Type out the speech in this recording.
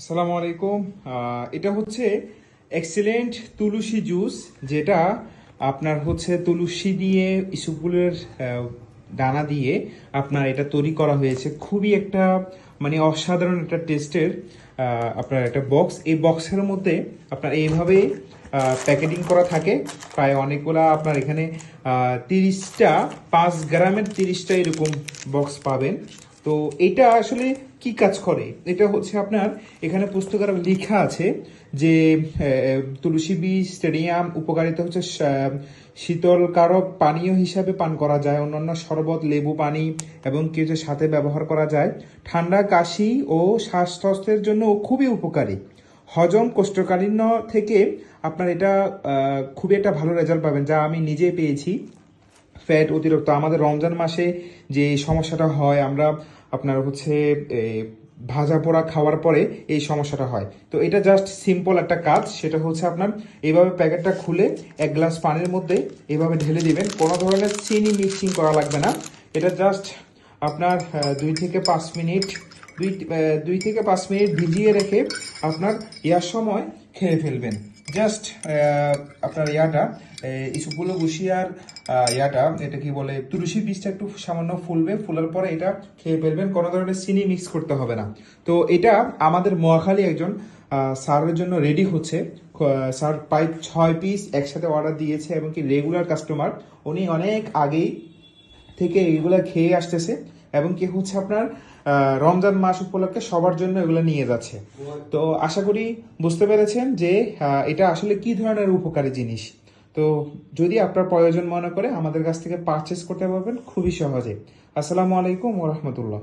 আসসালামু আলাইকুম। এটা হচ্ছে এক্সিলেন্ট তুলসী জুস যেটা আপনার হচ্ছে তুলসী দিয়ে ইসুপুলের আহ, দানা দিয়ে আপনার এটা তৈরি করা হয়েছে। খুবই একটা মানে অসাধারণ একটা টেস্টের আপনার একটা বক্স। এই বক্সের মধ্যে আপনার এইভাবে প্যাকেটিং করা থাকে। প্রায় অনেকগুলা আপনার এখানে তিরিশটা পাঁচ গ্রামের তিরিশটা এরকম বক্স পাবেন। তো এটা আসলে কি কাজ করে? এটা হচ্ছে আপনার, এখানে পুস্তকার লেখা আছে যে তুলসী বীজ, স্টেডিয়াম, উপকারিতা হচ্ছে শীতলকারক পানীয় হিসাবে পান করা যায়, অন্যান্য শরবত, লেবু, পানি এবং কিছু সাথে ব্যবহার করা যায়। ঠান্ডা, কাশি ও শ্বাসতস্ত্রের জন্য খুবই উপকারী। হজম কোষ্ঠকাঠিন্য থেকে আপনার এটা খুবই একটা ভালো রেজাল্ট পাবেন, যা আমি নিজে পেয়েছি। ফ্যাট অতিরিক্ত, আমাদের রমজান মাসে যে সমস্যাটা হয়, আমরা আপনার হচ্ছে ভাজা পোড়া খাওয়ার পরে এই সমস্যাটা হয়। তো এটা জাস্ট সিম্পল একটা কাজ, সেটা হচ্ছে আপনার এইভাবে প্যাকেটটা খুলে এক গ্লাস পানির মধ্যে এভাবে ঢেলে দিবেন। কোনো ধরনের চিনি মিক্সিং করা লাগবে না। এটা জাস্ট আপনার দুই থেকে পাঁচ মিনিট, দুই দুই থেকে পাঁচ মিনিট ভিজিয়ে রেখে আপনার ইয়ার সময় খেয়ে ফেলবেন। জাস্ট আপনার ইয়াটা ইসুপুলো বসিয়ার ইয়াটা এটা কি বলে তুলসী বীজটা একটু সামান্য ফুলবে ফুলার পরে এটা খেয়ে ফেলবেন কোনো ধরনের চিনি মিক্স করতে হবে না। তো এটা আমাদের মহাখালী একজন আহ, স্যারের জন্য রেডি হচ্ছে স্যার প্রায় ছয় পিস একসাথে অর্ডার দিয়েছে এবং কি রেগুলার কাস্টমার উনি অনেক আগেই থেকে এগুলা খেয়ে আসতেছে। এবং কি হচ্ছে আপনার রমজান মাস উপলক্ষে সবার জন্য এগুলো নিয়ে যাচ্ছে। তো আশা করি বুঝতে পেরেছেন যে এটা আসলে কি ধরনের উপকারী জিনিস। তো যদি আপনার প্রয়োজন মনে করে আমাদের কাছ থেকে পারচেস করতে পারবেন, খুবই সহজে। আসসালামু আলাইকুম ওরহমতুল্লাহ